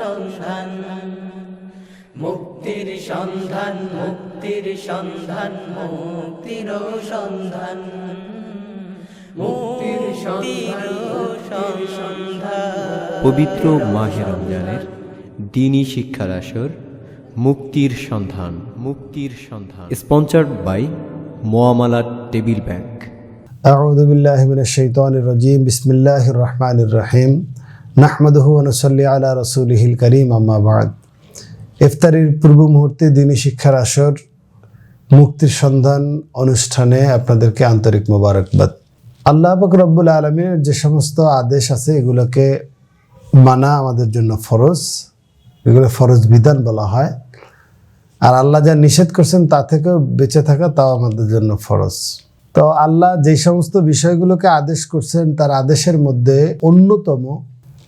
সন্ধান মুক্তির সন্ধান মুক্তির সন্ধান মুক্তির সন্ধান মুক্তির সন্ধান পবিত্র মাহে রমজানের দিনী শিক্ষার আসর মুক্তির সন্ধান মুক্তির সন্ধান স্পন্সার্ড বাই মোয়ামালা টেবিল ব্যাংক أعوذ بالله من الشيطان الرجيم بسم الله الرحمن الرحيم নাহমাদহু আনুসল্লি আলা রসুলহিল করিম আম্মাবাদ ইফতারির পূর্ব মুহূর্তে দিনে শিক্ষার আসর, মুক্তির সন্ধান অনুষ্ঠানে আপনাদেরকে আন্তরিক মোবারকবাদ। আল্লাহ পাক রব্বুল আলমীর যে সমস্ত আদেশ আছে, এগুলোকে মানা আমাদের জন্য ফরজ। এগুলো ফরজ বিধান বলা হয়। আর আল্লাহ যা নিষেধ করছেন, তা থেকেও বেঁচে থাকা তাও আমাদের জন্য ফরজ। তো আল্লাহ যে সমস্ত বিষয়গুলোকে আদেশ করছেন, তার আদেশের মধ্যে অন্যতম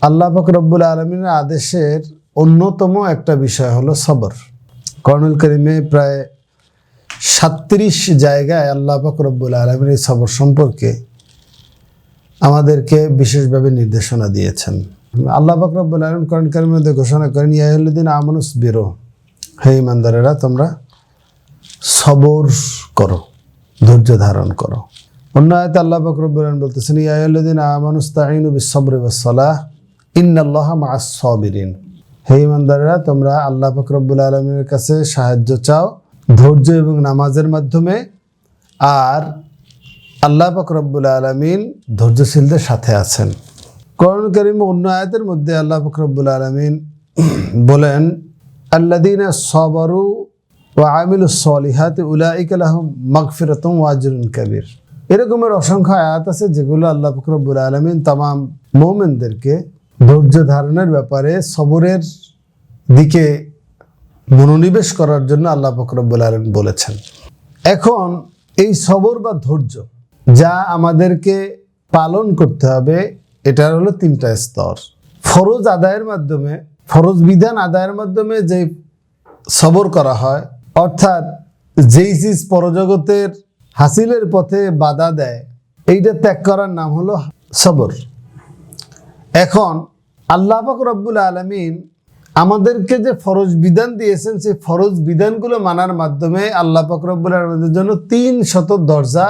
আল্লাহ রব্বুল আলমিনের আদেশের অন্যতম একটা বিষয় হলো সবর। কর্নেল করিমে প্রায় সাত্রিশ জায়গায় আল্লাহ রব্বুল আলমিন এই সবর সম্পর্কে আমাদেরকে বিশেষভাবে নির্দেশনা দিয়েছেন। আল্লাহ রব্বুল আলম কর্নেল করিমের মধ্যে ঘোষণা করেন ইয়াহুদ্দিন আমানুস বেরো হে ইমানদারেরা, তোমরা সবর করো, ধৈর্য ধারণ করো। অন্য আয়তে আল্লাহ বকরবুল বলতেছেন ইয়াদিন আমানুস্তাইনু বিসবরি ওয়াসসালাহ ইন্নাল্লাহ মাআস সাবিরিন। হে ইমানদারেরা, তোমরা আল্লাহ ফকরবুল আলমীর কাছে সাহায্য চাও, ধৈর্য এবং নামাজের মাধ্যমে। আর আল্লাহ ফকরবুল আলমিন ধৈর্যশীলদের সাথে আছেন। করণ করিম অন্য আয়াতের মধ্যে আল্লাহ ফকরবুল আলমিন বলেন আল্লাদিন সবরু ও আমিল সলিহাত উলাইক আলহম মগফিরতম ওয়াজরুন কবির। এরকমের অসংখ্য আয়াত আছে যেগুলো আল্লাহ ফকরবুল আলমিন তামাম মৌমেনদেরকে ধৈর্য ধারণের ব্যাপারে সবরের দিকে মনোনিবেশ করার জন্য আল্লাহ ফকরবুল আলম বলেছেন। এখন এই সবর বা ধৈর্য যা আমাদেরকে পালন করতে হবে, এটার হলো তিনটা স্তর। ফরজ আদায়ের মাধ্যমে, ফরজ বিধান আদায়ের মাধ্যমে যে সবর করা হয়, অর্থাৎ যেই চিজ পরজগতের হাসিলের পথে বাধা দেয়, এইটা ত্যাগ করার নাম হলো সবর। এখন আল্লাহ পাক রব্বুল আলমিন আমাদেরকে যে ফরজ বিধান দিয়েছেন, সেই ফরজ বিধানগুলো মানার মাধ্যমে আল্লাহ পাক রব্বুল আলমিনের জন্য তিন শত দরজা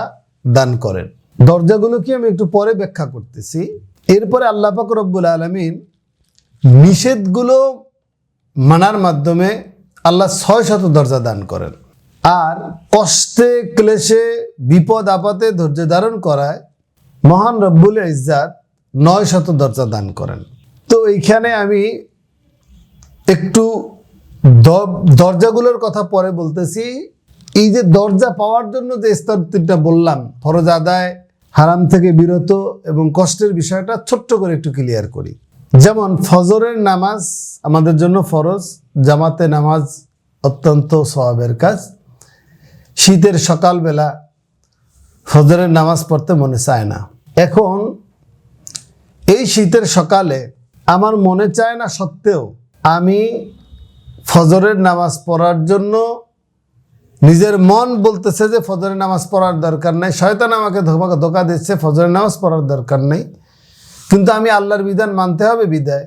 দান করেন। দরজাগুলো কি আমি একটু পরে ব্যাখ্যা করতেছি? এরপরে আল্লাহ পাক রব্বুল আলমিন নিষেধগুলো মানার মাধ্যমে আল্লাহ ছয় শত দরজা দান করেন। আর কষ্টে, ক্লেশে, বিপদ, আপদে ধৈর্য ধারণ করায় মহান রব্বুল ইজ্জাত নয় শত দরজা দান করেন। তো এইখানে আমি একটু দরজাগুলোর কথা পরে বলতেছি। এই যে দরজা পাওয়ার জন্য যে স্তর তিনটা বললাম, ফরজ আদায়, হারাম থেকে বিরত এবং কষ্টের বিষয়টা ছোট্ট করে একটু ক্লিয়ার করি। যেমন ফজরের নামাজ আমাদের জন্য ফরজ, জামাতে নামাজ অত্যন্ত সওয়াবের কাজ। শীতের সকালবেলা ফজরের নামাজ পড়তে মনে চায় না। এখন এই শীতের সকালে আমার মনে চায় না সত্ত্বেও আমি ফজরের নামাজ পড়ার জন্য নিজের মন বলতেছে যে ফজরের নামাজ পড়ার দরকার নাই। শয়তান আমাকে ধোকা দিচ্ছে, ফজরের নামাজ পড়ার দরকার নেই। কিন্তু আমি আল্লাহর বিধান মানতে হবে বিদায়।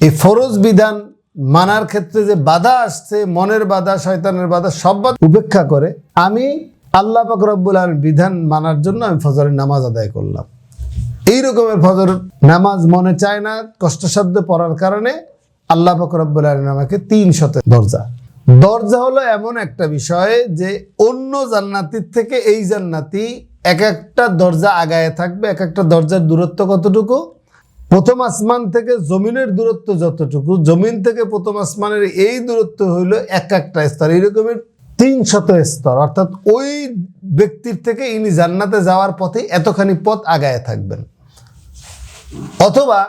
এই ফরজ বিধান মানার ক্ষেত্রে যে বাধা আসছে, মনের বাধা, শয়তানের বাধা, সব উপেক্ষা করে আমি আল্লাহ পাক রব্বুল বিধান মানার জন্য আমি ফজরের নামাজ আদায় করলাম। এই রকমের ফজর নামাজ মনে চায় না, কষ্টসাধ্য পড়ার কারণে আল্লাহ পাক রব্বুল আলম আমাকে তিন শত দরজা। দরজা হলো এমন একটা বিষয় যে অন্য জান্নাতির থেকে এই জান্নাতি এক একটা দরজা আগায় থাকবে, এক একটা দরজার দূরত্ব কতটুকু? প্রথম আসমান থেকে জমিনের দূরত্ব যতটুকু, জমিন থেকে প্রথম আসমানের এই দূরত্ব হইল এক একটা স্তর, এইরকমের তিন শত স্তর। অর্থাৎ ওই ব্যক্তির থেকে ইনি জান্নাতে যাওয়ার পথে এতখানি পথ আগায় থাকবেন। অথবা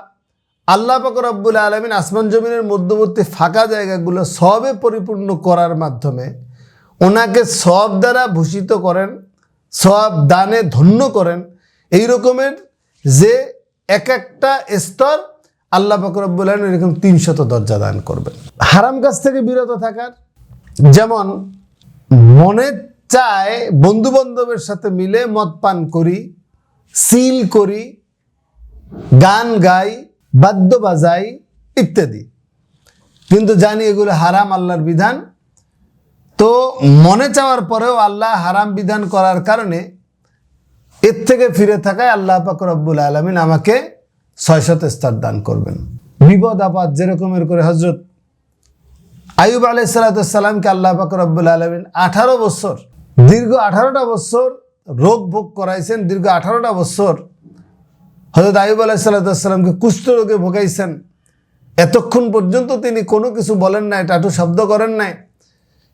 আল্লাহ রব্বুল আলমিন আসমান জমিনের মধ্যবর্তী ফাঁকা জায়গাগুলো সবে পরিপূর্ণ করার মাধ্যমে ওনাকে সব দ্বারা ভূষিত করেন, সব দানে ধন্য করেন। এই রকমের যে এক একটা স্তর আল্লাহ রব্বুল আলমিন এরকম তিনশত দরজা দান করবেন। হারাম কাছ থেকে বিরত থাকার, যেমন মনে চায় বন্ধু বান্ধবের সাথে মিলে মদ পান করি, সিল করি গান গাই, বাদ্য বাজাই ইত্যাদি। কিন্তু জানি এগুলো হারাম আল্লাহর বিধান। তো মনে চাওয়ার পরেও আল্লাহ হারাম বিধান করার কারণে এর থেকে ফিরে থাকায় আল্লাহ পাক রব্বুল আলমিন আমাকে ছয়শত স্তর দান করবেন। বিপদ, আপদ যেরকমের করে হজরত আয়ুব আলাই সালাতামকে আল্লাহ পাক রব্বুল আলমিন আঠারো বছর, দীর্ঘ আঠারোটা বছর রোগ ভোগ করাইছেন, দীর্ঘ আঠারোটা বছর হজরত আয়ুব আলাহ কুষ্ঠ রোগে ভোগাইছেন। এতক্ষণ পর্যন্ত তিনি কোনো কিছু বলেন নাই, টাটু শব্দ করেন নাই।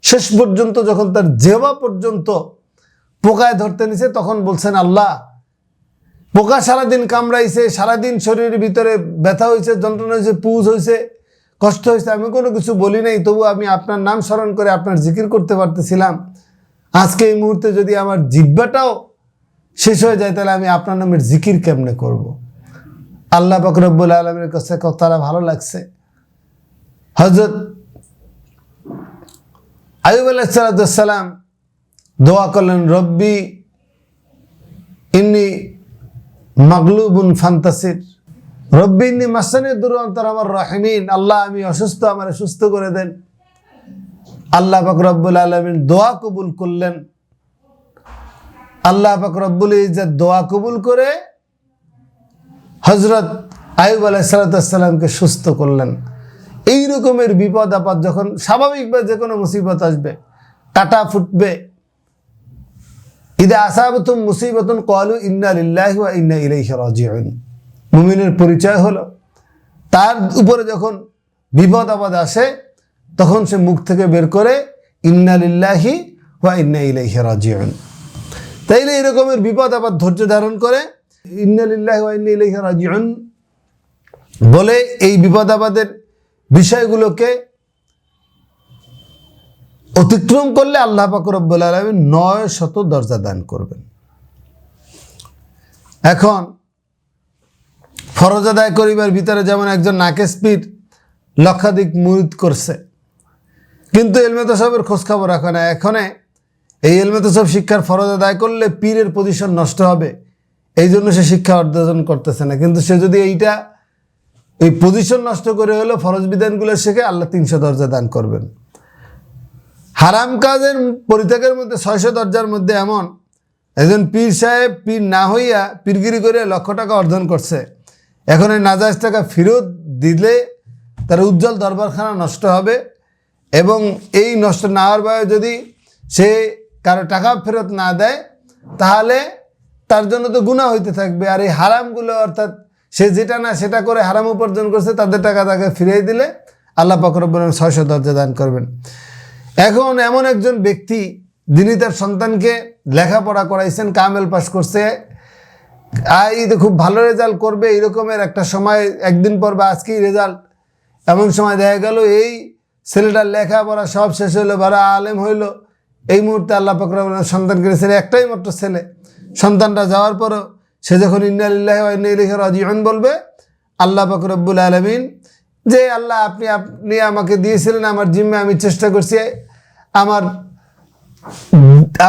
শেষ পর্যন্ত যখন তার জেবা পর্যন্ত পোকায় ধরতে নিছে, তখন বলছেন, আল্লাহ, পোকা সারাদিন কামড়াইছে, সারাদিন শরীরের ভিতরে ব্যথা হয়েছে যন্ত্রণা হয়েছে পুজ হয়েছে কষ্ট হয়েছে আমি কোনো কিছু বলি নাই, তবু আমি আপনার নাম স্মরণ করে আপনার জিকির করতে পারতেছিলাম। আজকে এই মুহূর্তে যদি আমার জিব্বাটাও শেষ হয়ে যায়, তাহলে আমি আপনার নামের জিকির কেমনে করব। আল্লাহ বকরব্বুল আলমের কাছে তারা ভালো লাগছে। হজরত আয়ুব আলাইসালাম দোয়া করলেন, রব্বি ইন্নি মাগলুবুন ফান্তাসির। রব্বি ইন্নি মাসানের দুরন্তর আমার রাহিমিন। আল্লাহ, আমি অসুস্থ, আমার সুস্থ করে দেন। আল্লাহ বকরব্বুল আলমিন দোয়া কবুল করলেন। আল্লাহ রব্বুল ইজ্জত দোয়া কবুল করে হজরত আয়ুব আলাইসালামকে সুস্থ করলেন। এই রকমের বিপদ আপদ যখন স্বাভাবিকভাবে যে কোনো মুসিবত আসবে কাটা ফুটবে। ঈদে আসাবতুম মুসিবতুন কলু ইন্না লিল্লাহি ইন্না ইলাইহি রাজিউন। মুমিনের পরিচয় হলো, তার উপরে যখন বিপদ আপদ আসে, তখন সে মুখ থেকে বের করে ইন্না লিল্লাহি ওয়া ইন্না ইলাইহি রাজিউন। তাইলে এরকমের বিপদ আবার ধৈর্য ধারণ করে। রাজিউন। বলে এই বিপদ আবাদের বিষয়গুলোকে অতিক্রম করলে আল্লাহ পাকরব্বুল আলমী নয় শত দরজা দান করবেন। এখন ফরজ আদায় করিবার ভিতরে যেমন একজন নাকেশ পীর লক্ষাধিক মুরিদ করছে, কিন্তু এলমে তো সবের খোঁজখবর রাখে না। এখনে এই এলমেতে সব শিক্ষার ফরজ আদায় করলে পীরের পজিশন নষ্ট হবে। এই জন্য সে শিক্ষা অর্জন করতেছে না। কিন্তু সে যদি এইটা, এই পজিশন নষ্ট করে হলেও ফরজ বিধানগুলো শেখে, আল্লাহ তিনশো দরজা দান করবেন। হারাম কাজের পরিত্যাগের মধ্যে, ছয়শো দরজার মধ্যে এমন, একজন পীর সাহেব পীর না হইয়া পীরগিরি করে লক্ষ টাকা অর্জন করছে। এখন এই নাজাজ টাকা ফেরত দিলে তার উজ্জ্বল দরবারখানা নষ্ট হবে এবং এই নষ্ট না হওয়ার যদি সে কারও টাকা ফেরত না দেয়, তাহলে তার জন্য তো গুণা হইতে থাকবে। আর এই হারামগুলো অর্থাৎ সে যেটা না সেটা করে হারাম উপার্জন করছে, তাদের টাকা তাকে ফিরিয়ে দিলে আল্লাহ পাকরব্বন ছয়শো দরজা দান করবেন। এখন এমন একজন ব্যক্তি, যিনি তার সন্তানকে লেখাপড়া করাইছেন, কামেল পাস করছে তো খুব ভালো রেজাল্ট করবে এরকমের একটা সময়, একদিন পর বা আজকেই রেজাল্ট। এমন সময় দেখা গেল, এই ছেলেটার লেখাপড়া সব শেষ হইল বারা আলেম হইল। এই মুহূর্তে আল্লাহ পাকরাম সন্তান ছেলে একটাই মাত্র ছেলে। সন্তানটা যাওয়ার পরও সে যখন ইন্নালিল্লাহ রাজিউন বলবে, আল্লাহ পাকরব্বুল আলমিন যে, আল্লাহ, আপনি আপনি আমাকে দিয়েছিলেন, আমার জিম্মে আমি চেষ্টা করছি। আমার,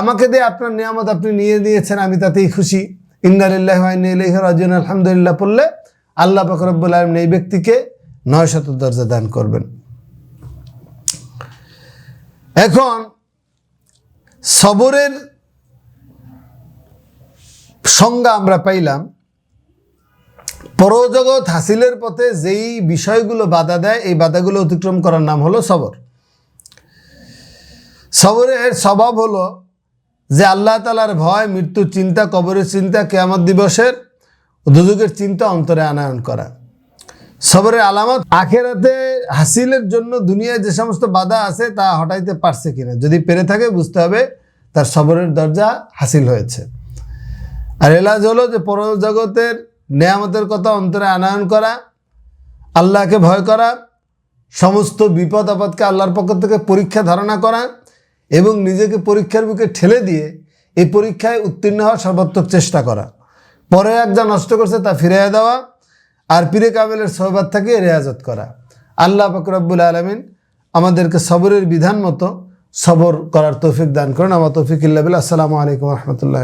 আমাকে দিয়ে আপনার নিয়ামত আপনি নিয়ে নিয়েছেন, আমি তাতেই খুশি। ইন্নালিল্লাহ রাজিউন আলহামদুলিল্লাহ পড়লে আল্লাহ পাকরব্বুল আলমিন এই ব্যক্তিকে নয় শত দরজা দান করবেন। এখন সবরের সংজ্ঞা আমরা পাইলাম। পরজগৎ হাসিলের পথে যেই বিষয়গুলো বাধা দেয়, এই বাধাগুলো অতিক্রম করার নাম হলো সবর। সবরের স্বভাব হলো যে আল্লাহ তালার ভয়, মৃত্যুর চিন্তা, কবরের চিন্তা, কেয়ামত দিবসের দুযুগের চিন্তা অন্তরে আনায়ন করা। সবরের আলামত, আখেরাতে হাসিলের জন্য দুনিয়ায় যে সমস্ত বাধা আছে তা হটাইতে পারছে কিনা? যদি পেরে থাকে, বুঝতে হবে তার সবরের দরজা হাসিল হয়েছে। আর এলাজ হলো যে পরজগতের নেয়ামতের কথা অন্তরে আনায়ন করা, আল্লাহকে ভয় করা, সমস্ত বিপদ আপদকে আল্লাহর পক্ষ থেকে পরীক্ষা ধারণা করা এবং নিজেকে পরীক্ষার বুকে ঠেলে দিয়ে এই পরীক্ষায় উত্তীর্ণ হওয়ার সর্বাত্মক চেষ্টা করা। পরে এক যা নষ্ট করছে তা ফিরিয়ে দেওয়া আর পীরে কাবেলের সহবাদ থেকে রেয়াজত করা। আল্লাহ ফকরাবুল আলমিন আমাদেরকে সবরের বিধান মতো সবর করার তৌফিক দান করেন। আমার তৌফিক ইল্লাবিল আসসালামু আলাইকুম রহমতুল্লাহ